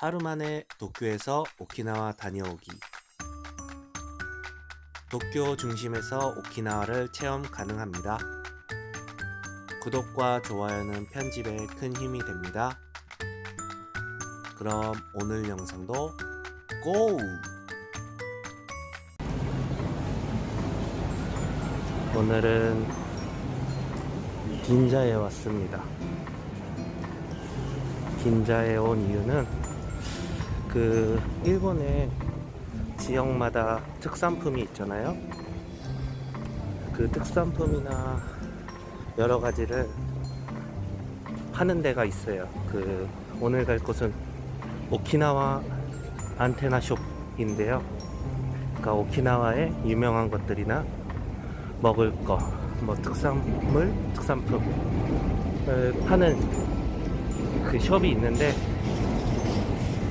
하루 만에 도쿄에서 오키나와 다녀오기. 도쿄 중심에서 오키나와를 체험 가능합니다. 구독과 좋아요는 편집에 큰 힘이 됩니다. 그럼 오늘 영상도 고! 오늘은 긴자에 왔습니다. 긴자에 온 이유는 그 일본의 지역마다 특산품이 있잖아요. 그 특산품이나 여러 가지를 파는 데가 있어요. 그 오늘 갈 곳은 오키나와 안테나 숍인데요. 그러니까 오키나와의 유명한 것들이나 먹을 거, 뭐 특산물, 특산품을 파는 그 숍이 있는데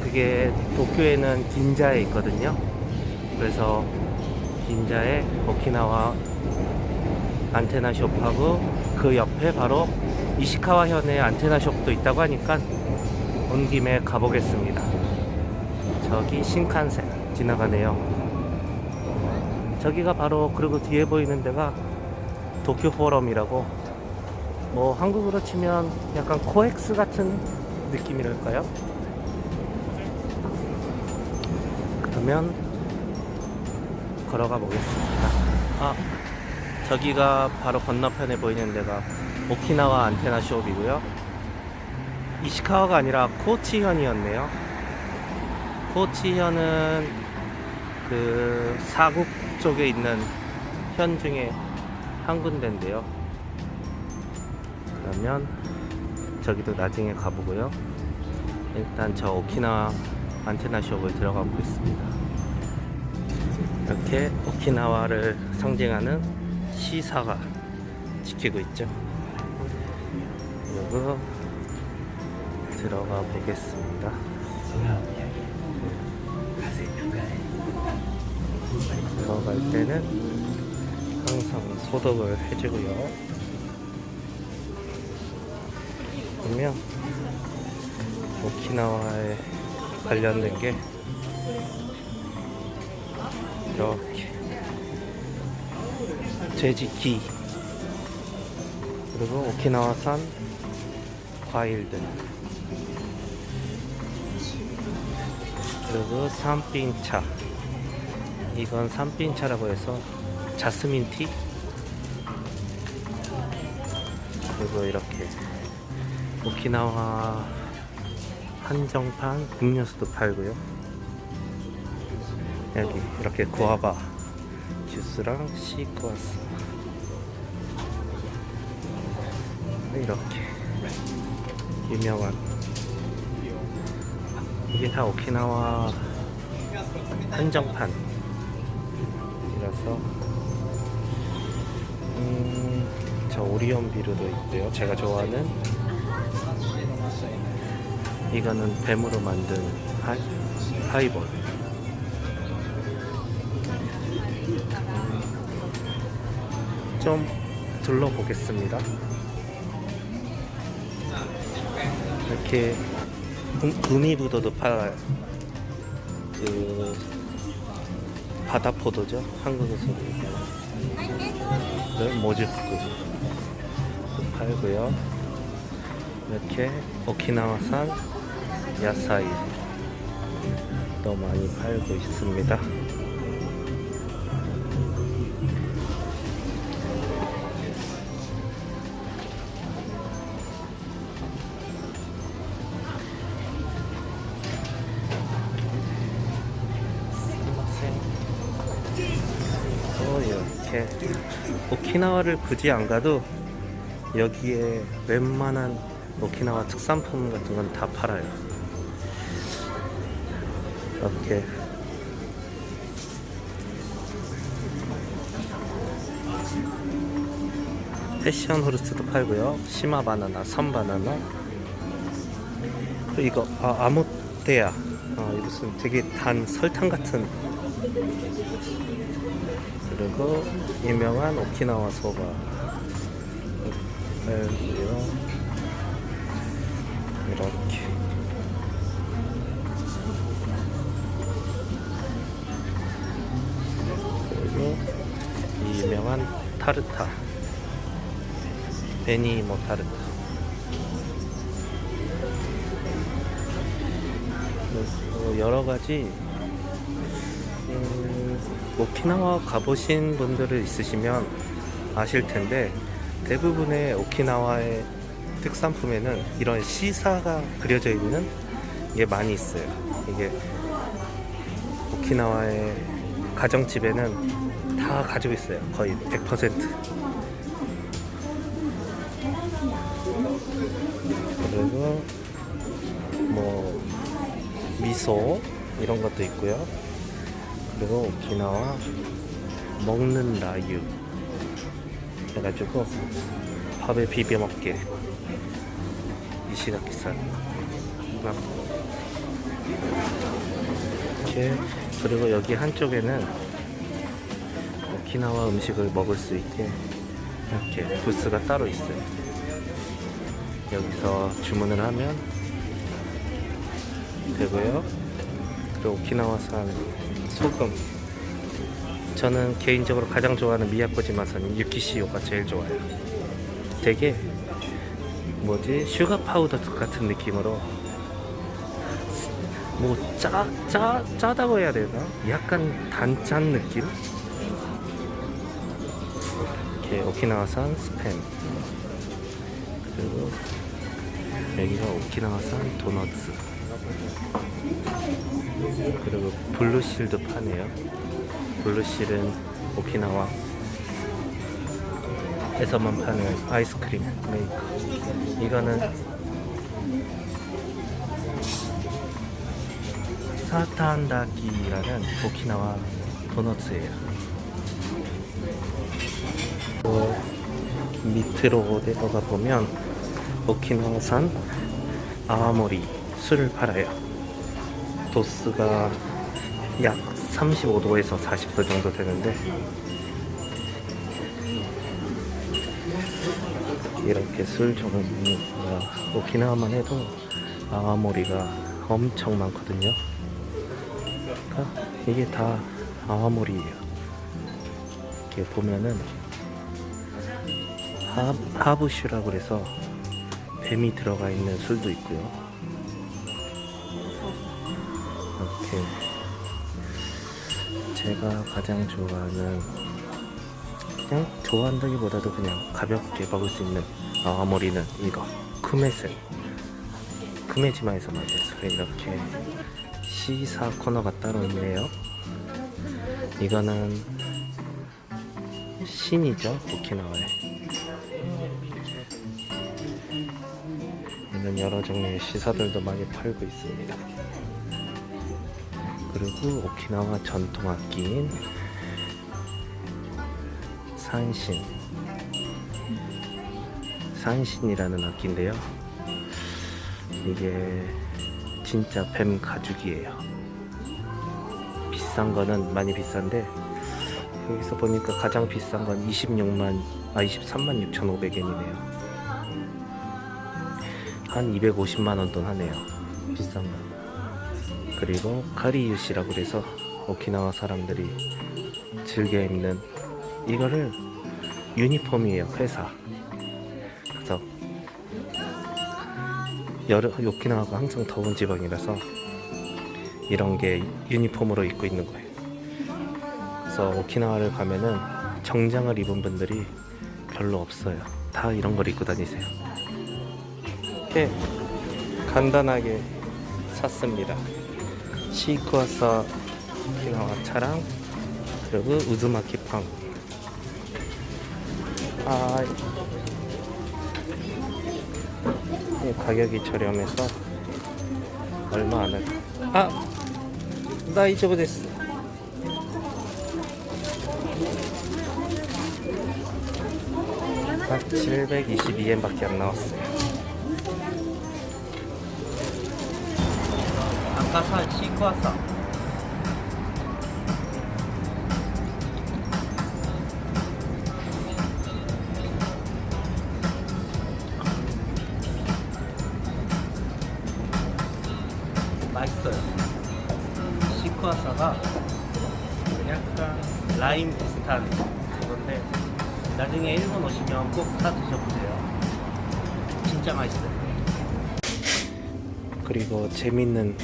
그게 도쿄에는 긴자에 있거든요. 그래서 긴자에 오키나와 안테나 숍하고 그 옆에 바로 이시카와 현의 안테나 숍도 있다고 하니까 온 김에 가보겠습니다. 저기 신칸센 지나가네요. 저기가 바로 그리고 뒤에 보이는 데가 도쿄 포럼이라고 뭐 한국으로 치면 약간 코엑스 같은 느낌이랄까요? 그러면 걸어가 보겠습니다. 아, 저기가 바로 건너편에 보이는 데가 오키나와 안테나 숍이고요. 이시카와가 아니라 코치현이었네요. 코치현은 그 사국 쪽에 있는 현 중에 한 군데인데요. 그러면 저기도 나중에 가보고요. 일단 저 오키나와 안테나 숍을 들어가 보겠습니다. 이렇게 오키나와를 상징하는 시사가 지키고 있죠. 그리고 들어가 보겠습니다. 들어갈 때는 항상 소독을 해주고요. 그러면 오키나와에 관련된 게 이렇게. 돼지기 그리고 오키나와산 과일들. 그리고 산빈차. 이건 산빈차라고 해서 자스민 티? 그리고 이렇게 오키나와 한정판 음료수도 팔고요. 여기 이렇게 구아바 주스랑 시크와스 이렇게 유명한 이게 다 오키나와 한정판이라서 음, 저 오리온 비루도 있고요. 제가 좋아하는 이거는 뱀으로 만든 하이, 하이볼. 좀 둘러보겠습니다. 이렇게 음, 구미부도도 팔아요. 그 바다포도죠. 한국에서 그 모즈쿠 팔고요. 이렇게 오키나와산 야사이 또 많이 팔고 있습니다. 또 이렇게 오키나와를 굳이 안 가도 여기에 웬만한 오키나와 특산품 같은 건 다 팔아요. 이렇게 패션 호르스도 팔고요. 시마 바나나, 섬 바나나. 또 이거 아, 아모테야. 어, 이것은 되게 단 설탕 같은. 그리고 유명한 오키나와 소바. 팔고요. 이렇게 타르타 베니 뭐 타르타 어, 여러 가지 음, 오키나와 가보신 분들을 있으시면 아실 텐데 대부분의 오키나와의 특산품에는 이런 시사가 그려져 있는 게 많이 있어요. 이게 오키나와의 가정집에는 다 가지고 있어요. 거의 100%. 그리고 뭐 미소 이런 것도 있고요. 그리고 오키나와 먹는 라유 해가지고 밥에 비벼 먹게 이시가키산 이렇게 그리고 여기 한쪽에는 오키나와 음식을 먹을 수 있게 이렇게 부스가 따로 있어요. 여기서 주문을 하면 되고요. 그리고 오키나와산 소금. 저는 개인적으로 가장 좋아하는 미야코지마산 유키시오가 제일 좋아요. 되게 뭐지 슈가 파우더 같은 느낌으로 뭐 짜, 짜, 짜다고 해야 되나? 약간 단짠 느낌? 이렇게 오키나와산 스팸. 그리고 여기가 오키나와산 도너츠 그리고 블루실도 파네요. 블루실은 오키나와. 에서만 파는 아이스크림 메이커. 이거는 사탄다키라는 오키나와 도너츠예요 또 밑으로 내려가 보면 오키나와산 아와모리 술을 팔아요 도스가 약 35도에서 40도 정도 되는데 이렇게 술 종류가 오키나와만 해도 아와모리가 엄청 많거든요. 그러니까 이게 다 아와모리예요. 이렇게 보면은 하, 하부슈라고 그래서 뱀이 들어가 있는 술도 있고요. 이렇게 제가 가장 좋아하는 그냥 좋아한다기보다도 그냥 가볍게 먹을 수 있는 아와모리는 이거 쿠메센 쿠메지마에서 만들었어요 이렇게 시사 코너가 따로 있네요. 이거는 신이죠 오키나와에. 이런 여러 종류의 시사들도 많이 팔고 있습니다. 그리고 오키나와 전통 악기인 산신. 산신이라는 악기인데요. 이게 진짜 뱀 가죽이에요. 비싼 거는 많이 비싼데 여기서 보니까 가장 비싼 건 26만 아 23만 6,500엔이네요. 한 250만 원 돈 하네요. 비싼 거. 그리고 카리유시라고 그래서 오키나와 사람들이 즐겨 입는 이거를 유니폼이에요 회사. 그래서 여름 오키나와가 항상 더운 지방이라서 이런 게 유니폼으로 입고 있는 거예요. 그래서 오키나와를 가면은 정장을 입은 분들이 별로 없어요. 다 이런 걸 입고 다니세요. 이렇게 간단하게 샀습니다. 시크와사 오키나와 차랑 그리고 우즈마키 팡. 아, 가격이 저렴해서 얼마 안 할. 아, 나 잊어버렸어. 아, 722엔밖에 안 나왔어요. 아까 산 시크와사. 맛있어요. 시크와사가 약간 라임 비슷한 그건데 나중에 일본 오시면 꼭 사 드셔보세요. 진짜 맛있어요. 그리고 재밌는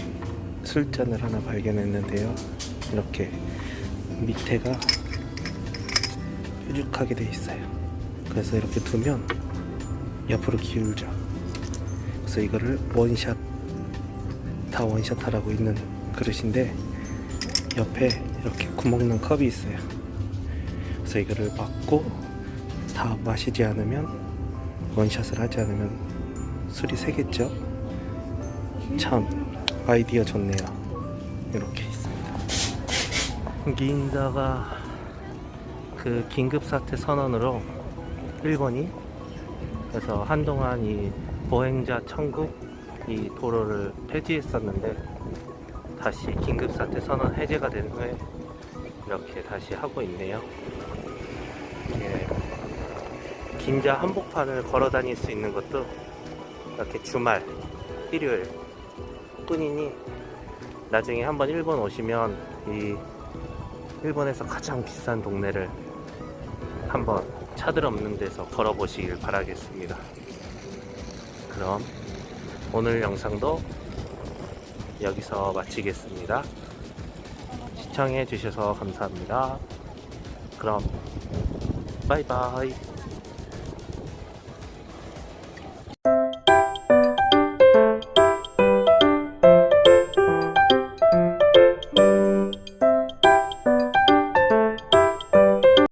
술잔을 하나 발견했는데요. 이렇게 밑에가 뾰족하게 돼 있어요. 그래서 이렇게 두면 옆으로 기울죠. 그래서 이거를 원샷 다 원샷 하라고 있는 그릇인데 옆에 이렇게 구멍난 컵이 있어요. 그래서 이거를 받고 다 마시지 않으면 원샷을 하지 않으면 술이 새겠죠. 참 아이디어 좋네요. 이렇게 있습니다. 긴자가 그 긴급 사태 선언으로 일본이 그래서 한동안 이 보행자 천국 이 도로를 폐지했었는데 다시 긴급 사태 선언 해제가 된 후에 이렇게 다시 하고 있네요. 이렇게 긴자 한복판을 걸어 다닐 수 있는 것도 이렇게 주말, 일요일 뿐이니 나중에 한번 일본 오시면 이 일본에서 가장 비싼 동네를 한번 차들 없는 데서 걸어보시길 바라겠습니다. 그럼 오늘 영상도 여기서 마치겠습니다. 시청해 주셔서 감사합니다. 그럼 바이바이.